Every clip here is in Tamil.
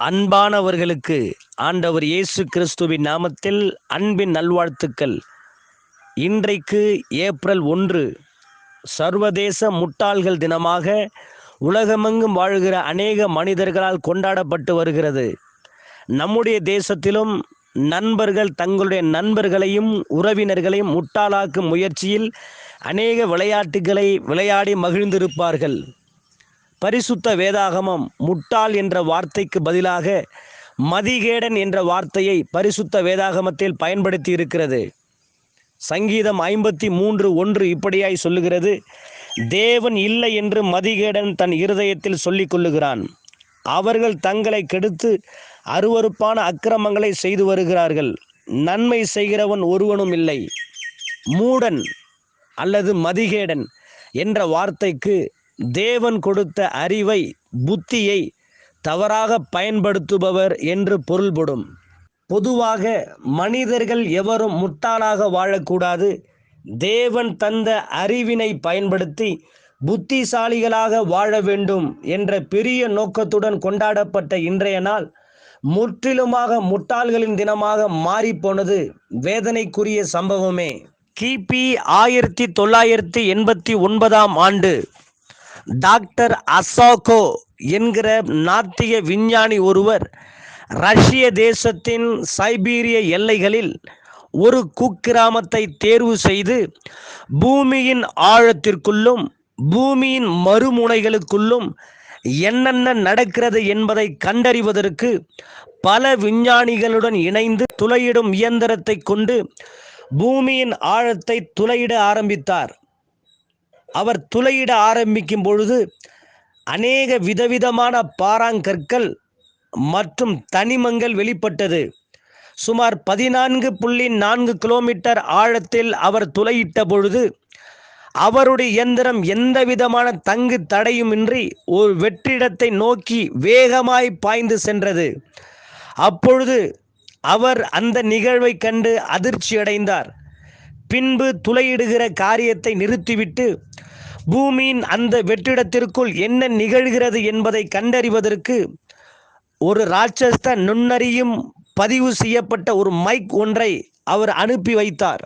அன்பானவர்களுக்கு ஆண்டவர் இயேசு கிறிஸ்துவின் நாமத்தில் அன்பின் நல்வாழ்த்துக்கள். இன்றைக்கு ஏப்ரல் ஒன்று சர்வதேச முட்டாள்கள் தினமாக உலகமெங்கும் வாழ்கிற அநேக மனிதர்களால் கொண்டாடப்பட்டு வருகிறது. நம்முடைய தேசத்திலும் நண்பர்கள் தங்களுடைய நண்பர்களையும் உறவினர்களையும் முட்டாளாக்கும் முயற்சியில் அநேக விளையாட்டுகளை விளையாடி மகிழ்ந்திருப்பார்கள். பரிசுத்த வேதாகமம் முட்டாள் என்ற வார்த்தைக்கு பதிலாக மதிகேடன் என்ற வார்த்தையை பரிசுத்த வேதாகமத்தில் பயன்படுத்தி இருக்கிறது சங்கீதம் ஐம்பத்தி மூன்று ஒன்று இப்படியாய் சொல்லுகிறது தேவன் இல்லை என்று மதிகேடன் தன் இருதயத்தில் சொல்லிக் கொள்ளுகிறான். அவர்கள் தங்களை கெடுத்து அருவருப்பான அக்கிரமங்களை செய்து வருகிறார்கள். நன்மை செய்கிறவன் ஒருவனும் இல்லை. மூடன் அல்லது மதிகேடன் என்ற வார்த்தைக்கு தேவன் கொடுத்த அறிவை புத்தியை தவறாக பயன்படுத்துபவர் என்று பொருள்படும். பொதுவாக மனிதர்கள் எவரும் முட்டாளாக வாழக்கூடாது. தேவன் தந்த அறிவினை பயன்படுத்தி புத்திசாலிகளாக வாழ வேண்டும் என்ற பெரிய நோக்கத்துடன் கொண்டாடப்பட்ட இன்றைய நாள் முற்றிலுமாக முட்டாள்களின் தினமாக மாறிப்போனது வேதனைக்குரிய சம்பவமே. கிபி ஆயிரத்தி தொள்ளாயிரத்தி எண்பத்தி ஒன்பதாம் ஆண்டு டாக்டர் அசோகோ என்கிற நாத்திக விஞ்ஞானி ஒருவர் ரஷ்ய தேசத்தின் சைபீரிய எல்லைகளில் ஒரு குக்கிராமத்தை தேர்வு செய்து பூமியின் ஆழத்திற்குள்ளும் பூமியின் மறுமுனைகளுக்குள்ளும் என்னென்ன நடக்கிறது என்பதை கண்டறிவதற்கு பல விஞ்ஞானிகளுடன் இணைந்து துளையிடும் இயந்திரத்தை கொண்டு பூமியின் ஆழத்தை துளையிட ஆரம்பித்தார். அவர் துளையிட ஆரம்பிக்கும் பொழுது அநேக விதவிதமான பாறாங்கற்கள் மற்றும் தனிமங்கள் வெளிப்பட்டது. சுமார் பதினான்கு புள்ளி நான்கு கிலோமீட்டர் ஆழத்தில் அவர் துளையிட்ட பொழுது அவருடைய இயந்திரம் எந்த விதமான தங்கு தடையுமின்றி ஒரு வெற்றிடத்தை நோக்கி வேகமாய் பாய்ந்து சென்றது. அப்பொழுது அவர் அந்த நிகழ்வை கண்டு அதிர்ச்சி அடைந்தார் பின்பு துளையிடுகிற காரியத்தை நிறுத்திவிட்டு பூமியின் அந்த வெற்றிடத்திற்குள் என்ன நிகழ்கிறது என்பதை கண்டறிவதற்கு ஒரு ராட்சஸ்த நுண்ணறியும் பதிவு செய்யப்பட்ட ஒரு மைக் ஒன்றை அவர் அனுப்பி வைத்தார்.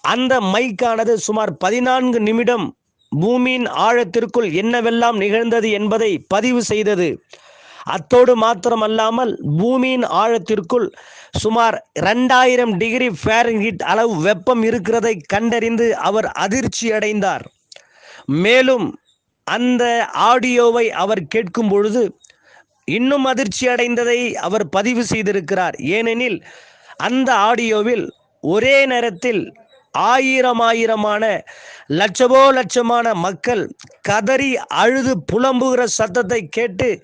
அந்த மைக்கானது சுமார் பதினான்கு நிமிடம் பூமியின் ஆழத்திற்குள் என்னவெல்லாம் நிகழ்ந்தது என்பதை பதிவு செய்தது. அத்தோடு மாத்திரமல்லாமல் பூமியின் ஆழத்திற்குள் சுமார் ரெண்டாயிரம் டிகிரி ஃபேரன்ஹீட் அளவு வெப்பம் இருக்கிறதை கண்டறிந்து அவர் அதிர்ச்சி அடைந்தார் மேலும் அந்த ஆடியோவை அவர் கேட்கும் பொழுது இன்னும் அதிர்ச்சி அடைந்ததை அவர் பதிவு செய்திருக்கிறார். ஏனெனில் அந்த ஆடியோவில் ஒரே நேரத்தில் ஆயிரம் ஆயிரமான லட்சமோ லட்சமான மக்கள் கதறி அழுது புலம்புகிற சத்தத்தை கேட்டு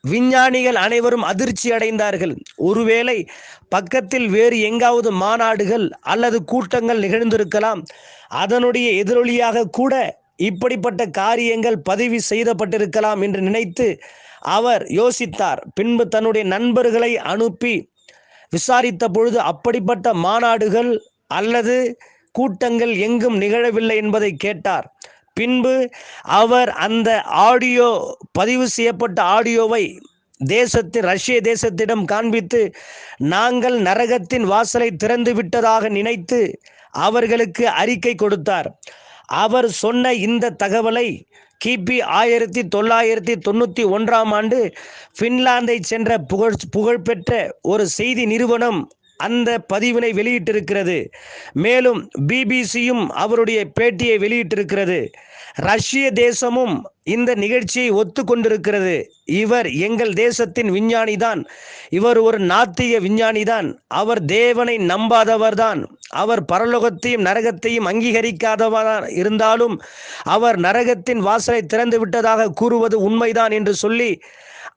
விஞ்ஞானிகள் அனைவரும் அதிர்ச்சி அடைந்தார்கள். ஒருவேளை பக்கத்தில் வேறு எங்காவது மாநாடுகள் அல்லது கூட்டங்கள் நிகழ்ந்திருக்கலாம். அதனுடைய எதிரொலியாக கூட இப்படிப்பட்ட காரியங்கள் பதிவு செய்யப்பட்டிருக்கலாம் என்று நினைத்து அவர் யோசித்தார். பின்பு தன்னுடைய நண்பர்களை அனுப்பி விசாரித்த பொழுது அப்படிப்பட்ட மாநாடுகள் அல்லது கூட்டங்கள் எங்கும் நிகழவில்லை என்பதை கேட்டார். பின்பு அவர் அந்த ஆடியோ பதிவு செய்யப்பட்ட ஆடியோவை தேசத்தின் ரஷ்ய தேசத்திடம் காண்பித்து நாங்கள் நரகத்தின் வாசலை திறந்து விட்டதாக நினைத்து அவர்களுக்கு அறிக்கை கொடுத்தார். அவர் சொன்ன இந்த தகவலை கிபி ஆயிரத்தி தொள்ளாயிரத்தி தொண்ணூற்றி ஒன்றாம் ஆண்டு ஃபின்லாந்தை சென்ற புகழ் புகழ்பெற்ற ஒரு செய்தி நிறுவனம் அந்த பதிவினை வெளியிட்டிருக்கிறது. மேலும் பிபிசியும் அவருடைய பேட்டியை வெளியிட்டிருக்கிறது. ரஷ்ய தேசமும் இந்த நிகழ்ச்சியை ஒத்துக்கொண்டிருக்கிறது. இவர் எங்கள் தேசத்தின் விஞ்ஞானி தான் இவர் ஒரு நாத்திக விஞ்ஞானி தான் அவர் தேவனை நம்பாதவர் தான் அவர் பரலோகத்தையும் நரகத்தையும் அங்கீகரிக்காதவர் இருந்தாலும் அவர் நரகத்தின் வாசலை திறந்து விட்டதாக கூறுவது உண்மைதான் என்று சொல்லி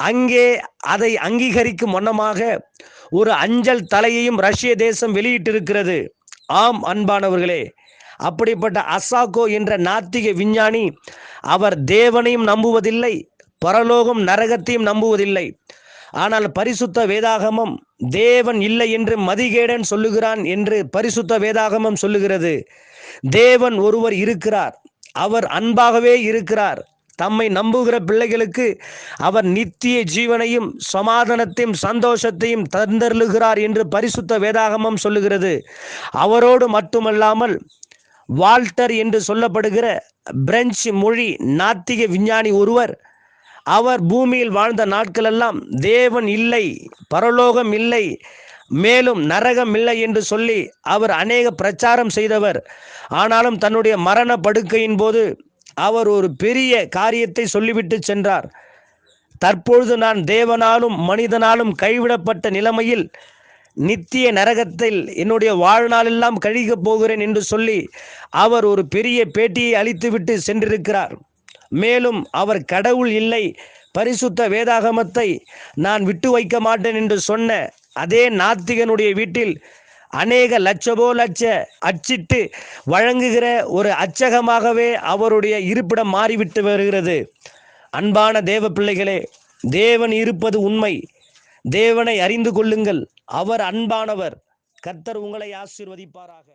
அங்கே அதை அங்கீகரிக்கும் வண்ணமாக ஒரு அஞ்சல் தலையையும் ரஷ்ய தேசம் வெளியிட்டிருக்கிறது. ஆம் அன்பானவர்களே. அப்படிப்பட்ட அசாகோ என்ற நாத்திக விஞ்ஞானி அவர் தேவனையும் நம்புவதில்லை பரலோகம் நரகத்தையும் நம்புவதில்லை. ஆனால் பரிசுத்த வேதாகமம் தேவன் இல்லை என்று மதிகேடன் சொல்லுகிறான் என்று பரிசுத்த வேதாகமம் சொல்லுகிறது. தேவன் ஒருவர் இருக்கிறார். அவர் அன்பாகவே இருக்கிறார். தம்மை நம்புகிற பிள்ளைகளுக்கு அவர் நித்திய ஜீவனையும் சமாதானத்தையும் சந்தோஷத்தையும் தந்தருளுகிறார் என்று பரிசுத்த வேதாகமம் சொல்லுகிறது. அவரோடு மட்டுமல்லாமல் வால்டர் என்று சொல்லப்படுகிற பிரெஞ்சு மொழி நாத்திக விஞ்ஞானி ஒருவர் அவர் பூமியில் வாழ்ந்த நாட்களெல்லாம் தேவன் இல்லை பரலோகம் இல்லை மேலும் நரகம் இல்லை என்று சொல்லி அவர் அநேக பிரச்சாரம் செய்தவர். ஆனாலும் தன்னுடைய மரண படுக்கையின் போது அவர் ஒரு பெரிய காரியத்தை சொல்லிவிட்டு சென்றார். தற்பொழுது நான் தேவனாலும் மனிதனாலும் கைவிடப்பட்ட நிலைமையில் நித்திய நரகத்தில் என்னுடைய வாழ்நாளெல்லாம் கழிக்கப் போகிறேன் என்று சொல்லி அவர் ஒரு பெரிய பேட்டியை அளித்துவிட்டு சென்றிருக்கிறார். மேலும் அவர் கடவுள் இல்லை பரிசுத்த வேதாகமத்தை நான் விட்டு வைக்க மாட்டேன் என்று சொன்ன அதே நாத்திகனுடைய வீட்டில் அநேக லட்சமோ லட்ச அச்சிட்டு வழங்குகிற ஒரு அச்சகமாகவே அவருடைய இருப்பிடம் மாறிவிட்டு வருகிறது. அன்பான தேவ பிள்ளைகளே தேவன் இருப்பது உண்மை. தேவனை அறிந்து கொள்ளுங்கள். அவர் அன்பானவர். கர்த்தர் உங்களை ஆசீர்வதிப்பாராக.